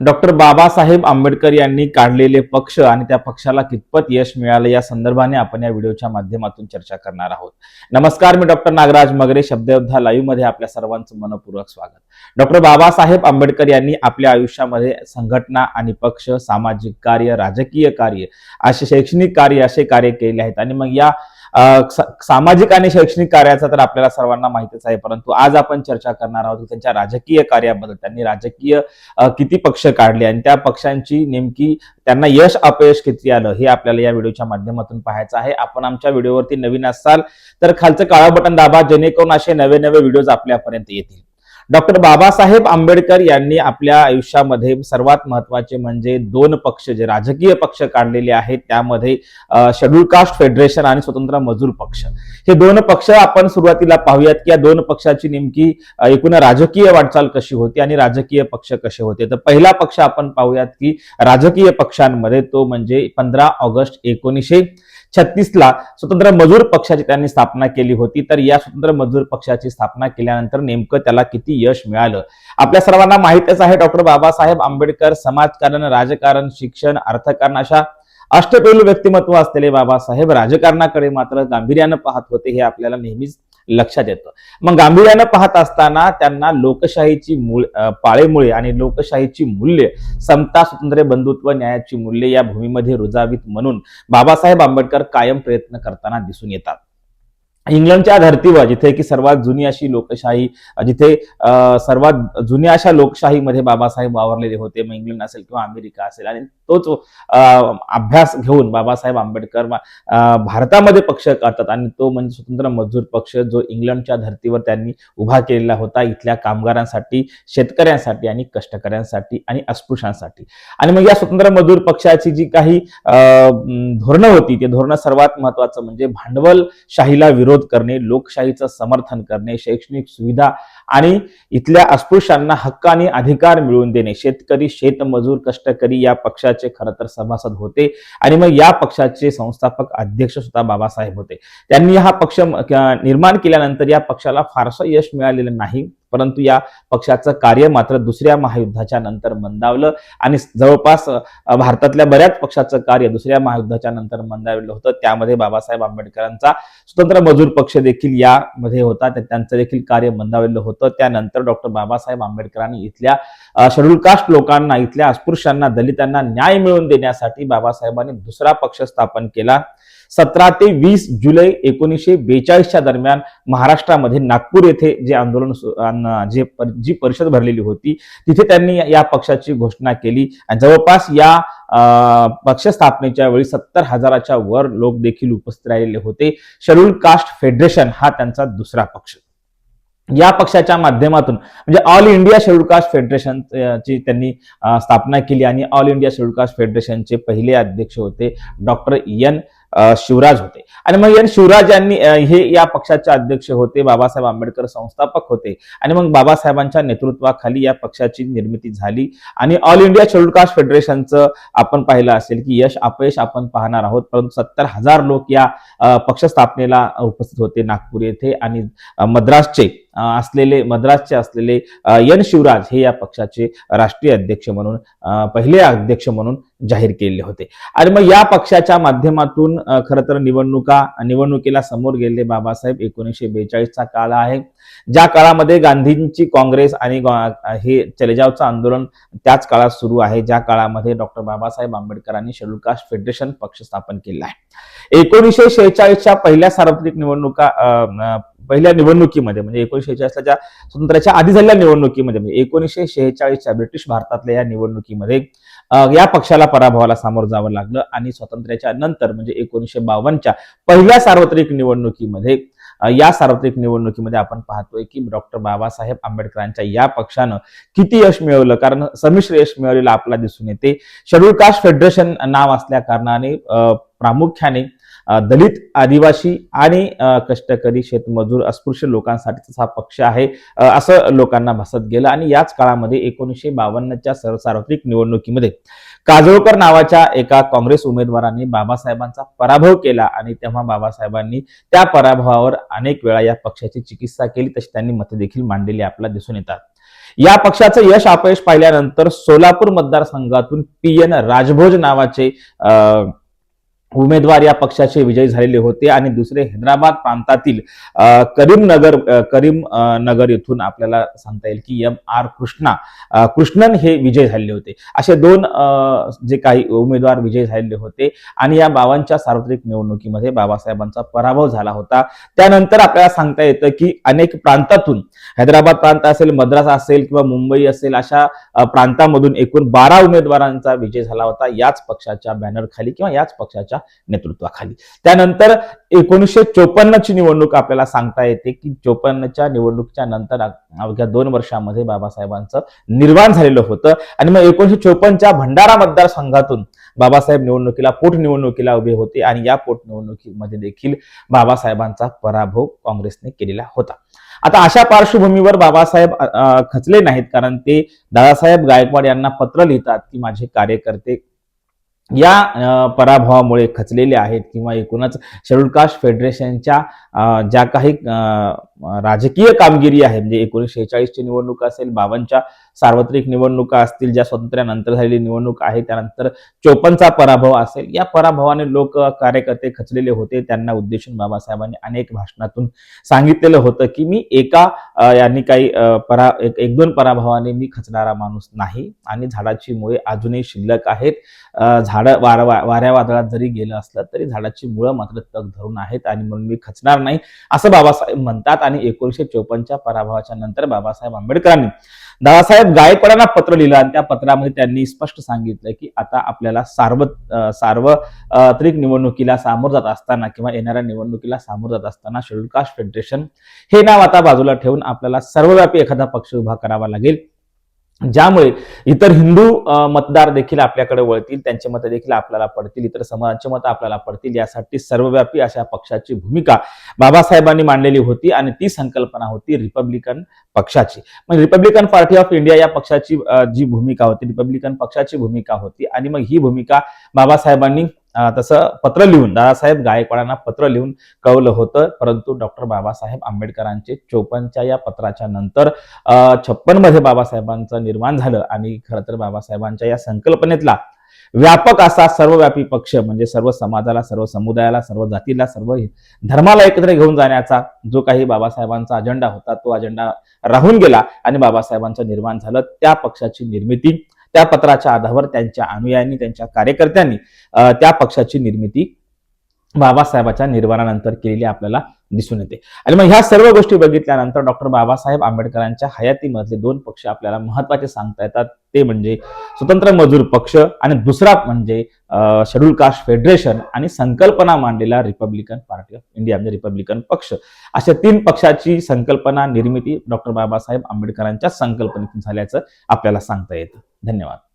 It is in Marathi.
डॉक्टर बाबासाहेब आंबेडकर यांनी काढलेले पक्ष आणि त्या पक्षाला कितपत यश मिळालं या संदर्भाने आपण या व्हिडिओच्या माध्यमातून चर्चा करणार आहोत. नमस्कार मी डॉक्टर नागराज मगरे शब्दयोद्धा लाईव्हमध्ये आपल्या सर्वांचं मनपूर्वक स्वागत. डॉक्टर बाबासाहेब आंबेडकर यांनी आपल्या आयुष्यामध्ये संघटना आणि पक्ष सामाजिक कार्य राजकीय कार्य असे शैक्षणिक कार्य असे कार्य केले आहेत. आणि मग या सामाजिक आणि शैक्षणिक कार्याचा तर आपल्याला सर्वांना माहितीच आहे परंतु आज आपण चर्चा करणार आहोत त्यांच्या राजकीय कार्याबद्दल. त्यांनी राजकीय किती पक्ष काढले आणि त्या पक्षांची नेमकी त्यांना यश अपयश किती आलं हे आपल्याला या व्हिडिओच्या माध्यमातून पाहायचं आहे. आपण आमच्या व्हिडिओवरती नवीन असाल तर खालचं काळं बटन दाबा जेणेकरून असे नवे नवे व्हिडिओज आपल्यापर्यंत येतील. डॉक्टर बाबासाहेब आंबेडकर यांनी आपल्या आयुष्यामध्ये सर्वात महत्त्वाचे म्हणजे दोन पक्ष जे राजकीय पक्ष काढलेले आहेत त्यामध्ये शेड्यूल कास्ट फेडरेशन आणि स्वतंत्र मजूर पक्ष. हे दोन पक्ष आपण सुरुवातीला पाहूयात की या दोन पक्षाची नेमकी एकूण राजकीय वाटचाल कशी होती आणि राजकीय पक्ष कसे होते. तर पहिला पक्ष आपण पाहूयात की राजकीय पक्षांमध्ये तो म्हणजे पंधरा ऑगस्ट एकोणीसशे छत्तीसला स्वतंत्र मजूर पक्षाची त्यांनी स्थापना केली होती. तर या स्वतंत्र मजूर पक्षाची स्थापना केल्यानंतर नेमकं त्याला किती यश मिळालं? आपल्या सर्वांना माहितच आहे डॉक्टर बाबासाहेब आंबेडकर समाजकारण राजकारण शिक्षण अर्थकारण अशा अष्टपैलू व्यक्तिमत्व असलेले बाबासाहेब राजकारणाकडे मात्र गांभीर्यानं पाहत होते. हे आपल्याला नेहमीच लक्षात येतं. मग गांभीर्यानं पाहत असताना त्यांना लोकशाहीची मूळ पाळेमुळे आणि लोकशाहीची मूल्य समता स्वातंत्र्य बंधुत्व न्यायाची मूल्ये या भूमीमध्ये रुजावीत म्हणून बाबासाहेब आंबेडकर कायम प्रयत्न करताना दिसून येतात. इंग्लंडच्या धर्तीवर जिथे की सर्वात जुनी अशी लोकशाही जिथे सर्वात जुन्या अशा लोकशाहीमध्ये बाबासाहेब वावरलेले होते. मग इंग्लंड असेल किंवा अमेरिका असेल. आणि तोच अं, अभ्यास घेऊन बाबासाहेब आंबेडकर भारतामध्ये पक्ष करतात. आणि तो म्हणजे स्वतंत्र मजदूर पक्ष जो इंग्लंडच्या धर्तीवर त्यांनी उभा केलेला होता इथल्या कामगारांसाठी शेतकऱ्यांसाठी आणि कष्टकऱ्यांसाठी आणि अस्पृश्यांसाठी. आणि मग या स्वतंत्र मजदूर पक्षाची जी काही अं, धोरणं होती ते धोरणं सर्वात महत्वाचं म्हणजे भांडवलशाहीला विरोध करणे लोकशाहीचं समर्थन करणे शैक्षणिक सुविधा आणि इथल्या अस्पृश्यांना हक्क आणि अधिकार मिळवून देणे. शेतकरी शेतमजूर कष्टकरी या पक्षाचे खरं तर सभासद होते आणि मग या पक्षाचे संस्थापक अध्यक्ष सुद्धा बाबासाहेब होते. त्यांनी हा पक्ष निर्माण केल्यानंतर या पक्षाला फारसं यश मिळालेलं नाही. परंतु या पक्षाचं कार्य मात्र दुसऱ्या महायुद्धाच्या नंतर मंदावलं आणि जवळपास भारतातल्या बऱ्याच पक्षाचं कार्य दुसऱ्या महायुद्धाच्या नंतर मंदावलं होतं. त्यामध्ये बाबासाहेब आंबेडकरांचा स्वतंत्र मजूर पक्ष देखील यामध्ये होता. तर त्यांचं देखील कार्य मंदावलेलं होतं. त्यानंतर डॉक्टर बाबासाहेब आंबेडकरांनी इथल्या शेड्यूल कास्ट लोकांना इथल्या अस्पृश्यांना दलितांना न्याय मिळवून देण्यासाठी बाबासाहेबांनी दुसरा पक्ष स्थापन केला. सतरा ते वीस जुलै एकोणीसशे बेचाळीसच्या दरम्यान महाराष्ट्रामध्ये नागपूर येथे जे आंदोलन सु- जे पर- जी परिषद भरलेली होती तिथे त्यांनी या- पक्षाची घोषणा केली. आणि जवळपास या अं, पक्ष स्थापनेच्या वेळी सत्तर हजाराच्या वर लोक देखील उपस्थित राहिलेले होते. शेड्यूल कास्ट फेडरेशन हा त्यांचा दुसरा पक्ष. या पक्षाच्या माध्यमातून म्हणजे All India Scheduled Caste Federation ची त्यांनी स्थापना केली. आणि ऑल इंडिया शेड्यूल कास्ट फेडरेशनचे पहिले अध्यक्ष होते डॉक्टर एन शिवराज होते. आणि मग या शिवराज यांनी हे या पक्षाचे अध्यक्ष होते बाबासाहेब आंबेडकर संस्थापक होते. आणि मग बाबासाहेबांच्या नेतृत्वाखाली या पक्षाची निर्मिती झाली. आणि ऑल इंडिया शेड्यूल कास्ट फेडरेशनचं आपण पाहिलं असेल की यश अपयश आपण पाहणार आहोत. परंतु सत्तर हजार लोक या पक्षस्थापनेला पक्ष स्थापनेला उपस्थित होते नागपूर येथे. आणि मद्रासचे असलेले मद्रासचे असलेले एन शिवराज हे या पक्षाचे राष्ट्रीय अध्यक्ष म्हणून पहिले अध्यक्ष म्हणून जाहीर केलेले होते. आणि मग या पक्षाच्या माध्यमातून खर खरं तर निवडणुका निवडणुकीला समोर गेलेले बाबासाहेब एकोणीसशे बेचाळीसचा काळ आहे. ज्या काळामध्ये गांधींची काँग्रेस आणि हे चलेजावचं आंदोलन त्याच काळात सुरू आहे ज्या काळामध्ये डॉक्टर बाबासाहेब आंबेडकरांनी शेड्यूल कास्ट फेडरेशन पक्ष स्थापन केला आहे. एकोणीसशे शेहेचाळीसच्या पहिल्या सार्वत्रिक निवडणुका पहिल्या निवडणुकीमध्ये म्हणजे एकोणीसशे शेहेचाळीसला ज्या स्वातंत्र्याच्या आधी झालेल्या निवडणुकीमध्ये म्हणजे एकोणीसशे शेहेचाळीसच्या ब्रिटिश भारतातल्या या निवडणुकीमध्ये या पक्षाला पराभवाला सामोरं जावं लागलं आणि स्वातंत्र्याच्या नंतर म्हणजे एकोणीसशे बावन्नच्या पहिल्या सार्वत्रिक निवडणुकीमध्ये या सार्वत्रिक निवडणुकीमध्ये आपण पाहतोय की डॉक्टर बाबासाहेब आंबेडकरांच्या या पक्षानं किती यश मिळवलं? कारण संमिश्र यश मिळवलेलं आपल्याला दिसून येते. शेड्यूल कास्ट फेडरेशन नाव असल्या कारणाने प्रामुख्याने दलित आदिवासी आणि कष्टकरी शेतमजूर अस्पृश्य लोकांसाठीचा हा पक्ष आहे असं लोकांना भासत गेलं. आणि याच काळामध्ये एकोणीसशे बावन्नच्या सार्वत्रिक निवडणुकीमध्ये काजोळकर नावाच्या एका काँग्रेस उमेदवारांनी बाबासाहेबांचा पराभव केला आणि तेव्हा बाबासाहेबांनी त्या पराभवावर अनेक वेळा या पक्षाची चिकित्सा केली तशी त्यांनी मते देखील मांडलेली आपल्याला दिसून येतात. या पक्षाचं यश अपयश पाहिल्यानंतर सोलापूर मतदारसंघातून पी एन राजभोज नावाचे अं, उमेदवार या पक्षाचे विजयी झालेले होते आणि दुसरे हैदराबाद प्रांतातील करीमनगर करीम नगर येथून आपल्याला सांगता येईल की एम आर कृष्णा कृष्णन हे विजय झालेले होते. असे दोन जे काही उमेदवार विजय झालेले होते आणि या बाबांच्या सार्वत्रिक निवडणुकीमध्ये बाबासाहेबांचा पराभव झाला होता. त्यानंतर आपल्याला सांगता येतं की अनेक प्रांतातून हैदराबाद प्रांत असेल मद्रास असेल किंवा मुंबई असेल अशा प्रांतामधून एकूण बारा उमेदवारांचा विजय झाला होता याच पक्षाच्या बॅनरखाली किंवा याच पक्षाच्या नेतृत्वाखाली. त्यानंतर एकोणीसशे चोपन्नची निवडणूक आपल्याला सांगता येते की चोपन्नच्या निवडणुकीच्या नंतर अवघ्या दोन वर्षामध्ये बाबासाहेबांचं निर्माण झालेलं होतं. आणि मग एकोणीसशे चोपन्नच्या भंडारा मतदारसंघातून बाबासाहेब निवडणुकीला पोटनिवडणुकीला उभे होते आणि या पोटनिवडणुकीमध्ये देखील बाबासाहेबांचा पराभव काँग्रेसने केलेला होता. आता अशा पार्श्वभूमीवर बाबासाहेब खचले नाहीत कारण ते दादासाहेब गायकवाड यांना पत्र लिहितात की माझे कार्यकर्ते या पराभवामुळे खचलेले आहेत किंवा एकूणच शेड्यूल कास्ट फेडरेशनच्या ज्या काही राजकीय कामगिरी आहे. म्हणजे एकोणीसशे शेहेचाळीसची निवडणूक असेल बावनच्या सार्वत्रिक निवडणुका असतील ज्या स्वातंत्र्यानंतर झालेली निवडणूक आहे त्यानंतर चोपनचा पराभव असेल या पराभवाने लोक कार्यकर्ते खचलेले होते. त्यांना उद्देशून बाबासाहेबांनी अनेक भाषणातून सांगितलेलं होतं की मी एका यांनी काही परा एक एक दोन पराभवाने मी खचणारा माणूस नाही आणि झाडाची मुळे अजूनही शिल्लक आहेत. झाडं वार वा- वाऱ्या वादळात जरी गेलं असलं तरी झाडाची मुळं मात्र तग धरून आहेत आणि म्हणून मी खचणार नाही असं बाबासाहेब म्हणतात आणि एकोणीसशे चोपन्नच्या पराभवाच्या नंतर बाबासाहेब आंबेडकरांनी दादासाहेब गायकवाडांना पत्र लिहिलं आणि त्या पत्रामध्ये त्यांनी स्पष्ट सांगितलं की आता आपल्याला सार्व सार्वत्रिक निवडणुकीला सामोर जात असताना किंवा येणाऱ्या निवडणुकीला सामोर जात असताना शेड्यूल कास्ट फेडरेशन हे नाव आता बाजूला ठेवून आपल्याला सर्वव्यापी एखादा पक्ष उभा करावा लागेल. ज्यामुळे इतर हिंदू मतदार देखील आपल्याकडे वळतील त्यांचे मतं देखील आपल्याला पडतील इतर समाजाचे मतं आपल्याला पडतील यासाठी सर्वव्यापी अशा पक्षाची भूमिका बाबासाहेबांनी मांडलेली होती आणि ती संकल्पना होती रिपब्लिकन पक्षाची. म्हणजे रिपब्लिकन पार्टी ऑफ इंडिया या पक्षाची जी भूमिका होती रिपब्लिकन पक्षाची भूमिका होती आणि मग ही भूमिका बाबासाहेबांनी तसं पत्र लिहून दादासाहेब गायकवाडांना पत्र लिहून कळवलं होतं. परंतु डॉक्टर बाबासाहेब आंबेडकरांचे चोपनच्या या पत्राच्या नंतर छप्पनमध्ये बाबासाहेबांचं निर्माण झालं आणि खरं तर बाबासाहेबांच्या या संकल्पनेतला व्यापक असा सर्वव्यापी पक्ष म्हणजे सर्व समाजाला सर्व समुदायाला सर्व जातीला सर्व धर्माला एकत्र घेऊन जाण्याचा जो काही बाबासाहेबांचा अजेंडा होता तो अजेंडा राहून गेला आणि बाबासाहेबांचं निर्माण झालं. त्या पक्षाची निर्मिती त्या पत्राच्या आधारावर त्यांच्या अनुयायांनी त्यांच्या कार्यकर्त्यांनी त्या पक्षाची निर्मिती बाबासाहेबाच्या निर्वाणानंतर केलेली आपल्याला दिसून येते. आणि मग ह्या सर्व गोष्टी बघितल्यानंतर डॉक्टर बाबासाहेब आंबेडकरांच्या हयातीमधले दोन पक्ष आपल्याला महत्त्वाचे सांगता येतात. ते म्हणजे स्वतंत्र मजूर पक्ष आणि दुसरा म्हणजे शेड्यूल कास्ट फेडरेशन आणि संकल्पना मांडलेला रिपब्लिकन पार्टी ऑफ इंडिया म्हणजे रिपब्लिकन पक्ष. अशा तीन पक्षाची संकल्पना निर्मिती डॉक्टर बाबासाहेब आंबेडकरांच्या संकल्पनेतून झाल्याचं आपल्याला सांगता येतं. धन्यवाद.